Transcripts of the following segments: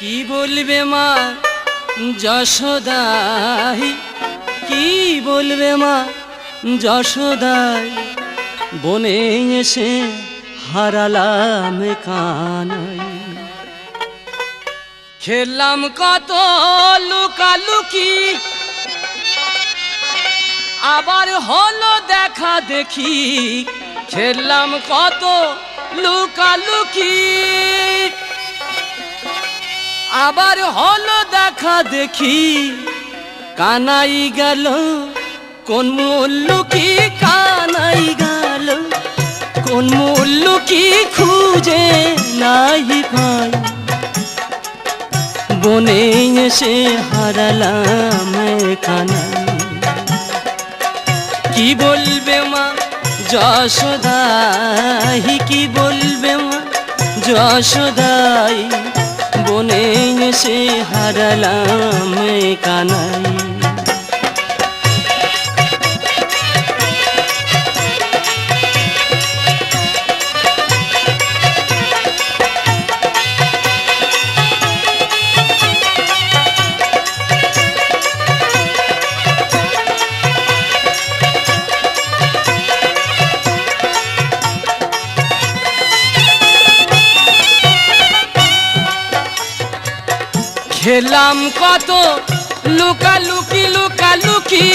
কি বলবে মা? যশোদাই। কি বলবে মা? যশোদাই। বনে এসে হারালাম কানাই। খেললাম কত লুকালুকি। আবার হলো দেখা দেখি। খেললাম কত লুকালুকি। আবার হলো দেখা দেখি। কানাই গেল, কোন কি কানাই গেল? কোন কি খুঁজে নাই পাই বনে এসে হারালাম কানাই কি বলবে মা যশোদাই? কি বলবে মা যশোদাই? বনে এসে হারালাম কানাই খেলাম কত লুকা লুকি লুকালুকি লুকালুকি।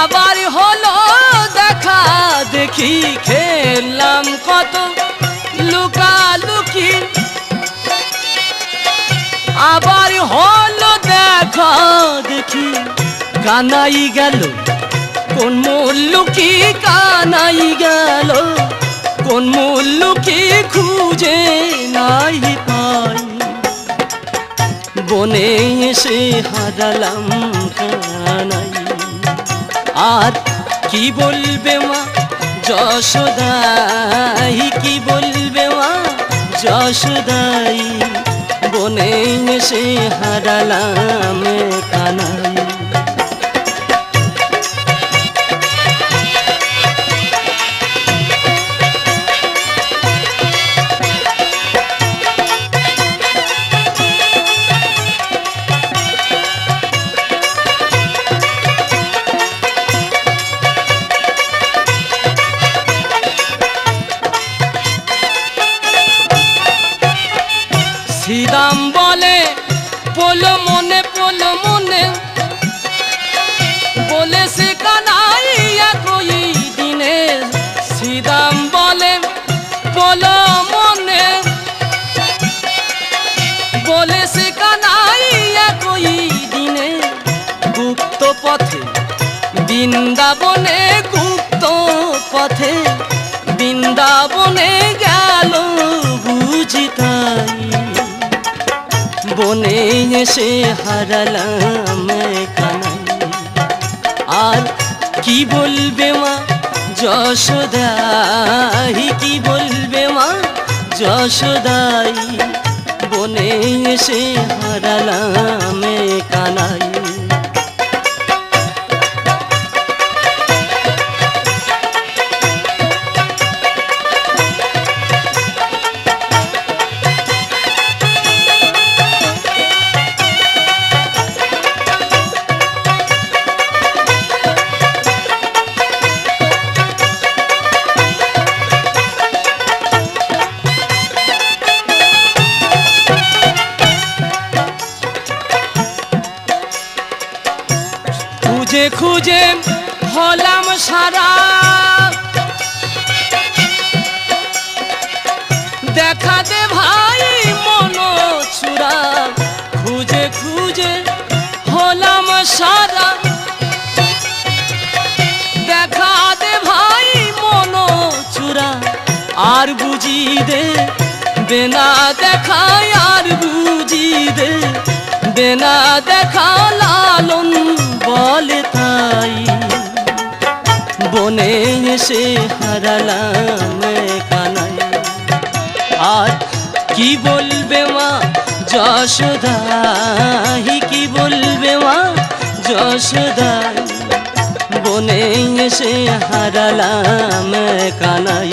আবার হলো দেখা, দেখি খেলাম কত লুকালুকি। আবার হলো দেখা, দেখি কানাই গেল, কোন মূল্য কি কানাই গেল। কোন মূল্য কি খুঁজে নাই পাই? বনে এসে হারালাম কানাই। আর কি বলবে মা? যশোদাই, কি বলবে মা? যশোদাই, বনে এসে হারালাম কানাই। বলে সে কানাইয়া কই দিনে গুপ্ত পথে, বৃন্দাবনে গুপ্ত পথে, বৃন্দাবনে গেল বুঝি তাই। বনে এসে হারালাম কানাই আর কি বলবে মা যশোদাই, কি বলবে মা যশোদাই? বনে এসে হারালাম কানাই খুঁজে হলাম সারা। দেখা দে ভাই মন ছুরা খুঁজে খুঁজে হলাম সারা। দেখা দে ভাই মন চূড়া আর বুঝি দে বেনা দেখায় আর বুঝি দে বেনা দেখা লালন তাই বনে এসে হারালাম কানাই আর কি বলবে মা যশোদাই কি বলবে মা যশোদাই বনে এসে হারালাম কানাই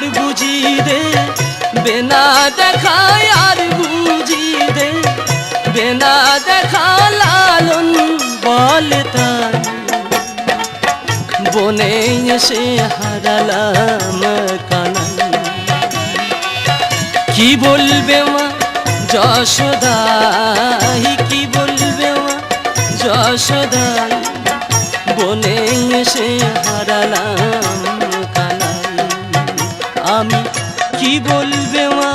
আর বুঝি দে বেনা দেখায় আর বুঝি দে বেনা দেখা লালন বলে তাই বনে এসে হারালাম কানাই। কি বলবে মা যশোদাই, কি বলবে মা যশোদাই? বনে এসে হারালাম কি বলবে মা?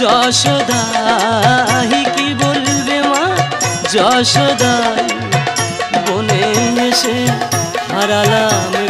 যশোদাই কি বলবে মা? যশোদাই বনে এসে হারালাম